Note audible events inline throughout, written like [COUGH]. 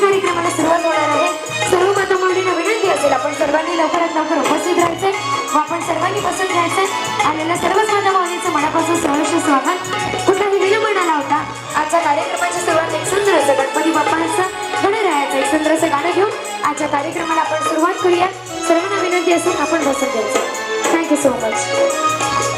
कार्यक्रमाला सुरुवात होणार आहे. सर्व माता विनंती असेल आपण सर्वांनी लवकरात लवकर उपस्थित राहायचंय व आपण सर्वांनी बसून घ्यायचंय आलेल्या सर्वच माता माऊलींचं मनापासून सहर्ष स्वागत. कुठलाही विलंब आला होता आजच्या कार्यक्रमाची सुरुवात एक सुंदर असं गणपती बाप्पांचं गणरायाचं एक सुंदर असं गाणं घेऊन आजच्या कार्यक्रमाला आपण सुरुवात करूया. सर्वांना विनंती असेल आपण बसून घ्यायचं थँक्यू सो मच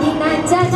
ดีน่าจะ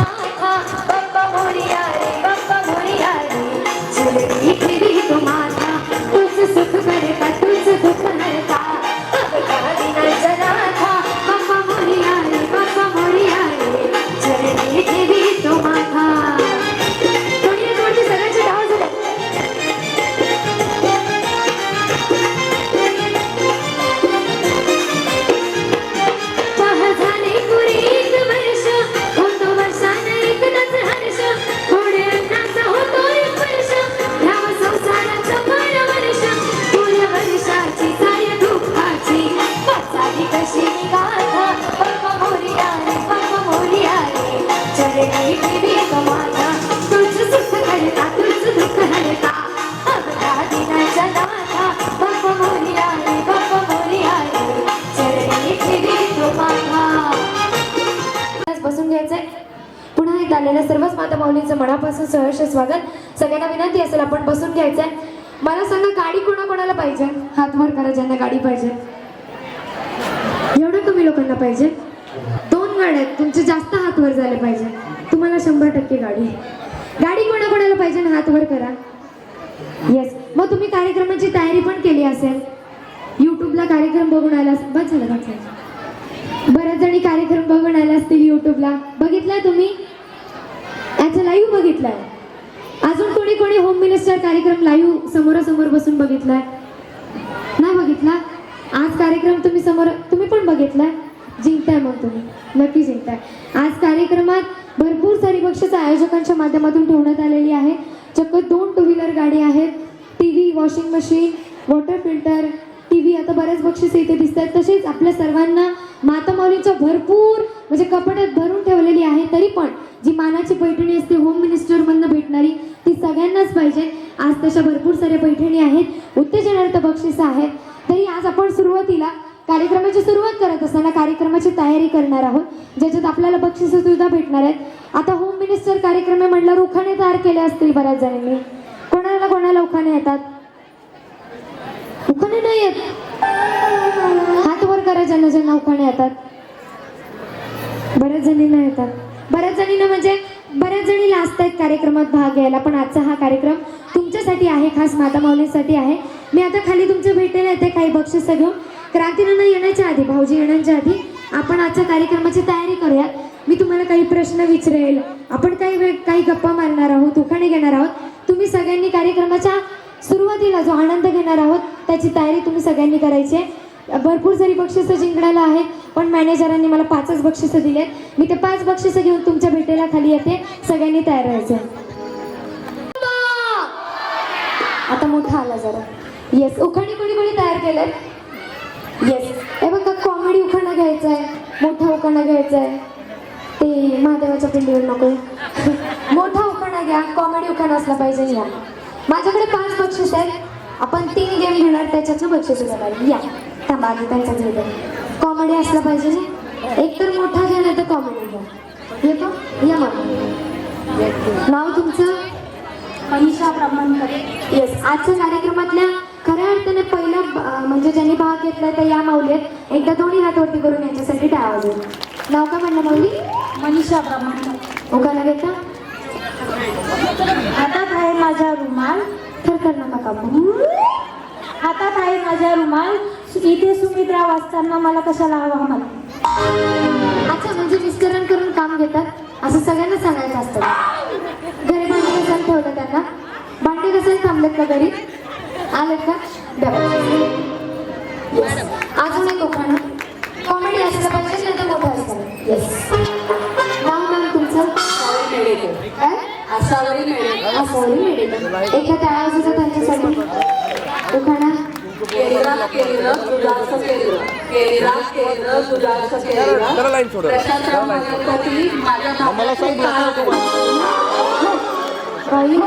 सहर्ष स्वागत. सगळ्यांना विनंती असेल आपण बसून घ्यायचंय. मला सांगा गाडी कोणाकोणाला पाहिजे? हात वर करा ज्यांना गाडी पाहिजे. एवढं कमी लोकांना पाहिजे? दोन गाड्या आहेत तुमचे जास्त हात वर झाले पाहिजे. तुम्हाला शंभर टक्के गाडी गाडी कोणाकोणाला पाहिजे ना हात वर करा? येस मग तुम्ही कार्यक्रमाची तयारी पण केली असेल. युट्यूबला कार्यक्रम बघून आला बस झालं बऱ्याच जणी कार्यक्रम बघून आला असतील युट्यूबला बघितलाय तुम्ही? याचा लाईव्ह बघितलाय. अजून कोणी कोणी होम मिनिस्टर कार्यक्रम लाईव्ह समोरासमोर बसून बघितलाय? नाही बघितला? आज कार्यक्रम तुम्ही समोर तुम्ही पण बघितलाय? जिंकताय मग तुम्ही. नक्की जिंकताय. आज कार्यक्रमात भरपूर सारी बक्षिसं आयोजकांच्या माध्यमातून ठेवण्यात आलेली आहे. चक्क दोन टू व्हीलर गाडी आहेत. T V washing machine water filter T V आता बऱ्याच बक्षीस इथे दिसत आहेत तसेच आपल्या सर्वांना माता माऊलींच्या भरपूर म्हणजे कपाटात भरून ठेवलेली आहे तरी पण जी मानाची पैठणी असते होम मिनिस्टरमधनं भेटणारी ती सगळ्यांनाच पाहिजे. आज तशा भरपूर साऱ्या पैठणी आहेत उत्तेजनार्थ बक्षिसं आहेत. तरी आज आपण सुरुवातीला कार्यक्रमाची सुरुवात करत असताना कार्यक्रमाची तयारी करणार आहोत. ज्याच्यात आपल्याला बक्षिसं सुद्धा भेटणार आहेत. आता होम मिनिस्टर कार्यक्रम आहे रुखाने उखाणे तयार केले असतील बऱ्याच जणांनी. कोणाला कोणाला उखाणे येतात? उखाणे नाही येत. हात वर करा ज्यांना ज्यांना उखाणे येतात. बऱ्याच जणींना येतात. बऱ्याच जणींना म्हणजे बऱ्याच जणी लाजत आहेत कार्यक्रमात भाग घ्यायला पण आजचा हा कार्यक्रम तुमच्यासाठी आहे खास माता माऊलीसाठी आहे. मी आता खाली तुमच्या भेटेला येते काही बक्षीस घेऊन. क्रांतीनंतर येण्याच्या आधी भाऊजी येण्याच्या आधी आपण आजच्या कार्यक्रमाची तयारी करूयात. मी तुम्हाला काही प्रश्न विचारेल. आपण काही वेळ काही गप्पा मारणार आहोत उखाणे घेणार आहोत. तुम्ही सगळ्यांनी कार्यक्रमाच्या सुरुवातीला जो आनंद घेणार आहोत त्याची तयारी तुम्ही सगळ्यांनी करायची आहे. भरपूर सारी बक्षिसं जिंकण्याला आहेत पण मॅनेजरांनी मला पाचच बक्षिसं दिलेत. मी ते पाच बक्षिसं घेऊन तुमच्या भेटेला खाली येते. सगळ्यांनी तयार राहायचं. आता मोठा आला जरा. येस उखाणी कोणी कोणी तयार केलेत. येस हे बघा कॉमेडी उखाणा घ्यायचा आहे मोठा उखाणा घ्यायचा आहे ते महादेवाच्या पिंडीवर नको. [LAUGHS] मोठा उखाणा घ्या. कॉमेडी उखाणा असला पाहिजे या. माझ्याकडे पाच बक्षीस आहेत. आपण तीन गेम घेणार त्याच्यातनं बक्षीस घेणार या. थांबा आधी त्यांचा घेऊ कॉमेडी असला पाहिजे ना. एक तर मोठा घ्या नाही तर कॉमेडी घ्या येतो या मग. नाव तुमचं? मनीषा ब्राह्मणकर. येस आजच्या कार्यक्रमातल्या खऱ्या अर्थाने पहिला म्हणजे ज्यांनी भाग घेतलाय त्या या माऊली आहेत. एकदा दोन्ही हात वरती करून यांच्यासाठी टाळा नाव काय म्हणलं माऊली? मनीषा ब्राह्मणकर. उगाला घेता? आहे माझा रुमाल तर कर नका. कापू हातात आहे माझा रुमाल इथे सुमित्रा वाचताना मला कशाला हवा मला अच्छा म्हणजे विस्तरण करून काम घेतात? असं सगळ्यांना सांगायचं असतं. घरी भांडी कसायला ठेवलं त्यांना? भांडी कसायला थांबलेत का घरी? आलेत का. अजून एक उखाणं कॉमेडी असलं पाहिजे नाही तर मोठं येस नाव टाळा वाजवता त्यांच्यासाठी. केलेला केलेलं तुझाचं केलेलं केलेला केलेलं तुझाचं केलेलं माझ्या. बाई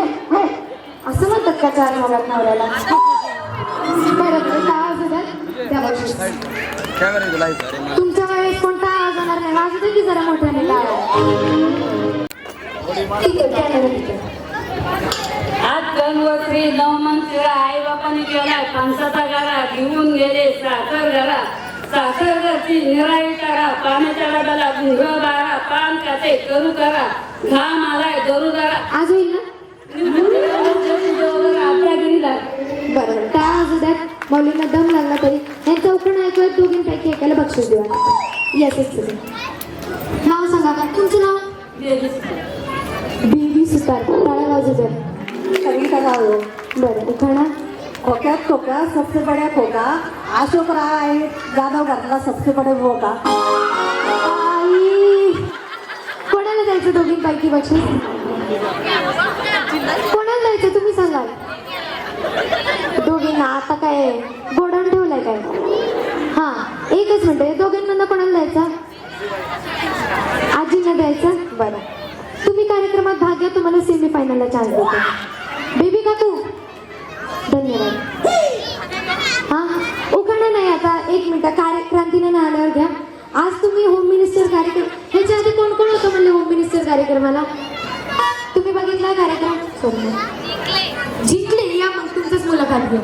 असं म्हणतात का चार भागात नवऱ्याला? तुमच्या वेळेस कोणता आवाज येणार नाही? वाजू दे की जरा मोठ्याने? टाळा आज गणवत्री नवमंत्र आई बापाने गेलाय पानसाचा गारा घेऊन गेले. साखर घरा. साखर घरची निराळी करा पाण्याच्या डब्याला गुंग बारा. पान खाते करू करा. घाम आलाय दरू करा आज होईल ना? आपल्या घरी लाग बरं टाळा वाजू द्यात. मौलींना दम लागला तरी. यांचं उखाणा ऐकूयात दोघींपैकी एकाला बक्षीस देऊ येस सेकंड नाव सांगा का तुमचं नाव? टाळा वाजू द्या बरं उखाणा खोक्यात खोका सबसे बड्या खोका. अशोक राय जाधव घातला सबसे बडे बोका आई! कोणाला द्यायचं दोघींपैकी बक्षीस कोणाला द्यायचं तुम्ही सांगाल दोघींना आता काय? गोडाऊन ठेवलाय काय? हा एकच मिनिट. या दोघींमधनं कोणाला द्यायचा आजींना द्यायचं? बरं. कार्यक्रमात भाग घ्या तुम्हाला सेमीफायनलला चान्स देतो. बेबी काकू धन्यवाद. हा उखाणा नाही आता एक मिनिट. कार्य क्रांतीने नाण्यावर घ्या. आज तुम्ही होम मिनिस्टर कार्यक्रम ह्याच्या आधी कोण कोण होतं म्हणले होम मिनिस्टर कार्यक्रमाला? तुम्ही बघितला कार्यक्रम? सोडून जिंकले या मग तुमचंच मुलाखत घेऊ.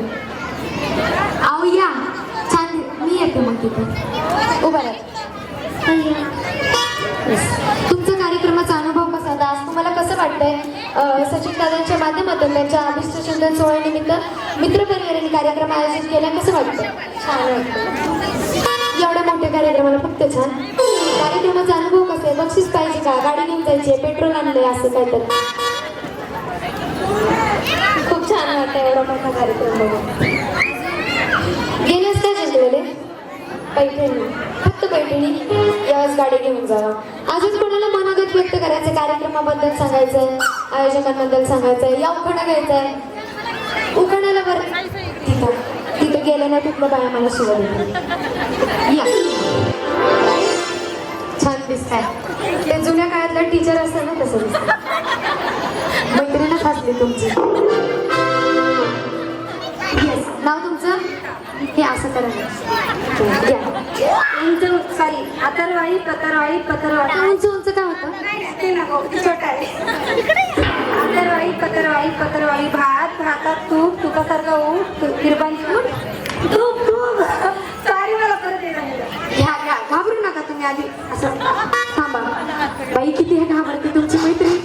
अहो या. छान मी येते मग तिथे. उभा राहा. अं, सचिन दादांच्या माध्यमातून त्यांच्या अभिष्टचंदन सोहळ्यानिमित्त मित्रपरिवाराने कार्यक्रम आयोजित केला. कसं वाटतं? छान वाटतं. एवढ्या मोठ्या कार्यक्रमाला फक्त छान. कार्यक्रमाचा अनुभव कसा आहे? बक्षीस पाहिजे का? गाडी घेऊन जायची पेट्रोल आणलंय असं काय तर खूप छान वाटतं एवढा मोठा कार्यक्रम बघून. गेल्यास काय जिंकलेले? पैठणी. पैठणी यावेळेस गाडी घेऊन जावा अजून कोणाला मनागत व्यक्त करायचं कार्यक्रमाबद्दल सांगायचंय आयोजकांबद्दल सांगायचंय या उखाणा घ्यायचंय उखाण्याला बरं तिथं तिथं गेलं ना तिथलं बाया मला शिवाय या. छान दिसतंय. ते जुन्या काळातलं टीचर असतं ना तसं दिसतं मैत्रीणच तुमची. नाव तुमचं? हे असं करा. या. सॉरी आतरवाई कतरवाई पतरवाई उंच उंच काय होतं? ते नको छोटा आहे. आतरवाई कतरवाई पतरवाई भात भातात तूप तुपासारखं ऊट किरबांची ऊट तूप. तूप सॉरी मला परत येणार घ्या घ्या. घाबरू नका तुम्ही आधी. असं थांबा. बाई किती हे घाबरते तुमची मैत्री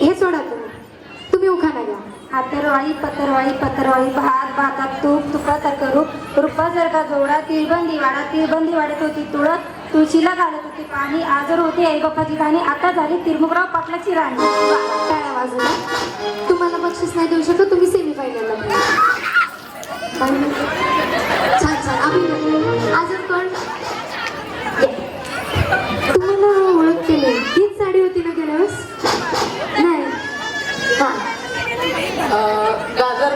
हे सोडा तुम्ही तुम्ही उखाणा घ्या आतरवाई पतरवाई पतरवाई भात भातात तूप तुपासारखं रूप. रूपासारखा जोडा तिळबंदी वाडा. तिळबंदी वाढत होती तुळत तुळशीला घालत होती पाणी. आजर होती आई बाप्पाची गाणी आता झाली तिरमुगराव पाटलाची राणी. टाळ्या वाजवा. तुम्हाला बक्षीस नाही देऊ शकत तुम्ही सेमी फायनलला छान छान. अभिनंदन. अजून कोण? तुम्हाला ओळख केली हीच साडी होती ना गेल्या वेळेस नाही हा गाजर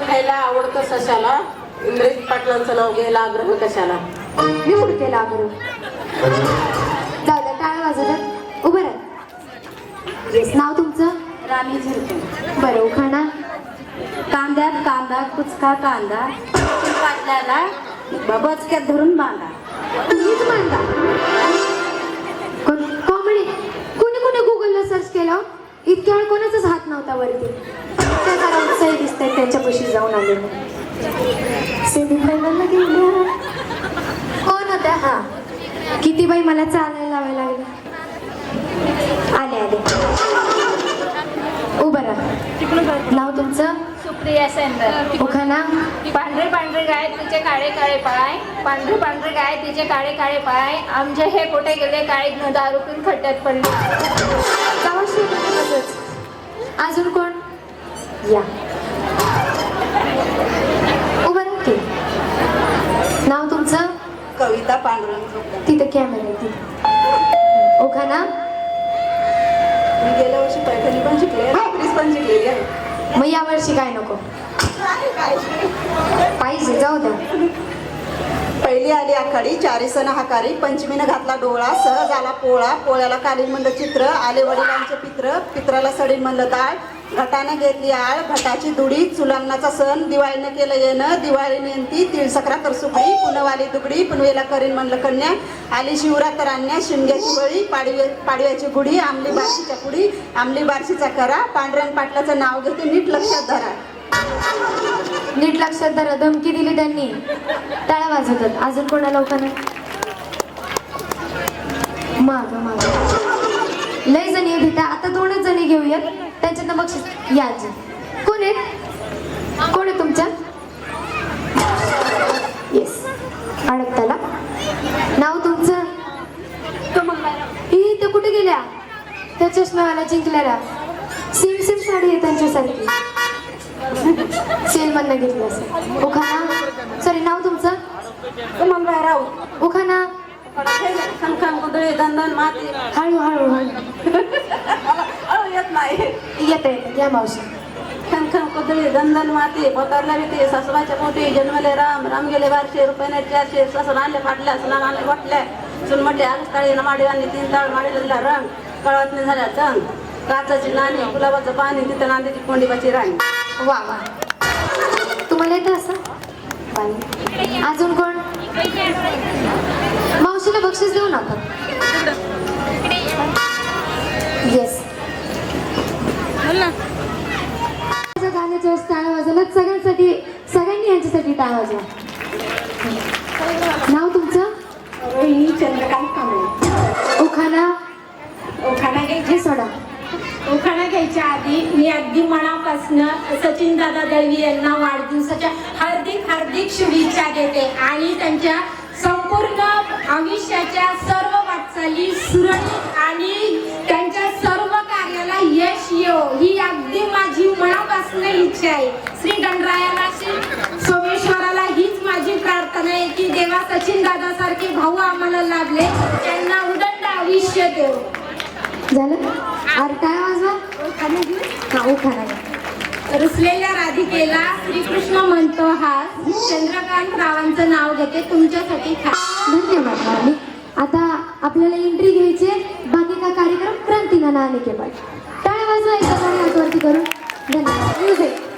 सशाला? इंद्रजित पाटलांचं नाव घ्यायला आग्रह कशाला? निवड केला अगोदर जाऊ द्या टाळ्या वाजवतात उभं राहा. नाव तुमचं? राणी झिरके. बरं उखाणा. कांद्यात कांदा कुचका कांदा. पाटल्याला बचक्यात धरून बांधा. तुम्हीच त्यांच्यापाशी जाऊन आले सेमी फायनलला गेल्या कोण होत्या हा? किती बाई मला चालायला लावायला लागले आले आले. उभं राहा. नाव तुमचं? सुप्रिया सेंटर उखाणा पांढरे पांढरे गाय तिचे काळे काळे पाय. पांढरे पांढरे गाय तिचे काळे काळे पाय. आमचे हे कुठे गेले काळे न दारू पिऊन खड्ड्यात पडले. अजून कोण? या. उभं राहा की. नाव तुमचं? कविता पांडुरंग तिथे कॅमेरा आहे तिथे. उखाणा मी गेल्या वर्षी पैठणी पण शिकले पण शिकलेली आहे. मग या वर्षी काय नको? पाहिजे जाऊ द्या पहिली आली आखाडी चारी सण हाकारी पंचमीनं घातला डोळा सहज आला पोळा पोळ्याला कालीन म्हणलं चित्र आले वडिलांचे पित्र पित्राला सडीन म्हणलं ताळ घटाने घेतली आळ घटाची दुडी चुलांनाचा सण दिवाळीनं केलं येणं दिवाळी नेंती तिळसकरा तर सुकडी पुनवाली दुगडी पुनवेला करीन म्हणलं कन्या आली शिवरा तर अन्या शिमग्याची बळी पाडवे पाडव्याची गुढी आमली बारशीच्या पुढी आमली बारशीचा करा पांढऱ्यान पाटलाचं नाव घेते नीट लक्षात धरा. नीट लक्षात धरा धमकी दिली त्यांनी. टाळ्या वाजवतात. अजून कोणा लोकांना? माग माग. लय जणी भेटा आता दोनच जणी घेऊयात. त्यांच्यात बक्षीस याच कोण आहेत? कोण आहे तुमच्या? येस अडकताला नाव तुमचं? ही ते कुठे गेल्या? त्या चष्म्यावाला जिंकलेल्या. सेम सेम साडी आहे त्यांच्यासारखी. सेल मधनं घेतलं असेल. उखाना सॉरी नाव तुमचं? तुम्हाला राहू उखाना हळू हळू हळू. येत नाही येते या मावशी. खनखन कुदळी दंदन माती पोतारला भीती सासूबाच्या पोटी जन्मले राम राम गेले बारशे रुपये चारशे ससन आणले फाटल्या सणान आणले वाटल्या चुनमटे आगस ताळी माडी आणि तीन ताळ माडी लागला रंग कळवत नाही झाल्या चंग काचाची नाणी गुलाबाचं पाणी तिथं नांद्याची कोंडीबाची राणी. वा वा. तुम्हाला येतं असं. अजून कोण? मावशीला बक्षीस देऊ नका. येस गाण्याच्या वेळेस टाळ्या वाजवला सगळ्यांसाठी सगळ्यांनी यांच्यासाठी टाळ्या वाजवा. नाव तुमचं? चंद्रकांत कांबळे उखाना. उखाणा घ्यायच्या हे सोडा. उखाणा घ्यायच्या आधी मी अगदी मनापासनं सचिन दादा दळवी यांना वाढदिवसाच्या हार्दिक हार्दिक शुभेच्छा देते आणि त्यांच्या संपूर्ण आयुष्याच्या सर्व वाटचाली सुरळीत आणि त्यांच्या सर्व कार्याला यश येव ही अगदी माझी मनापासून इच्छा आहे. श्री गणरायाला श्री सोमेश्वराला हीच माझी प्रार्थना आहे की देवा सचिन दादा सारखे भाऊ आम्हाला लाभले त्यांना उदंड आयुष्य देव. झालं? अरे काय वाजवा? हा उखाना घ्या रुसलेल्या राधिकेला श्रीकृष्ण म्हणतो हा. चंद्रकांत रावांचं नाव घेते तुमच्यासाठी धन्यवाद मामी. आता आपल्याला एंट्री घ्यायची आहे. बाकी का कार्यक्रम? क्रांती नाना आने के बाद टाळ्या वाजवा कोणी हातवरती करून. धन्यवाद. म्युझिक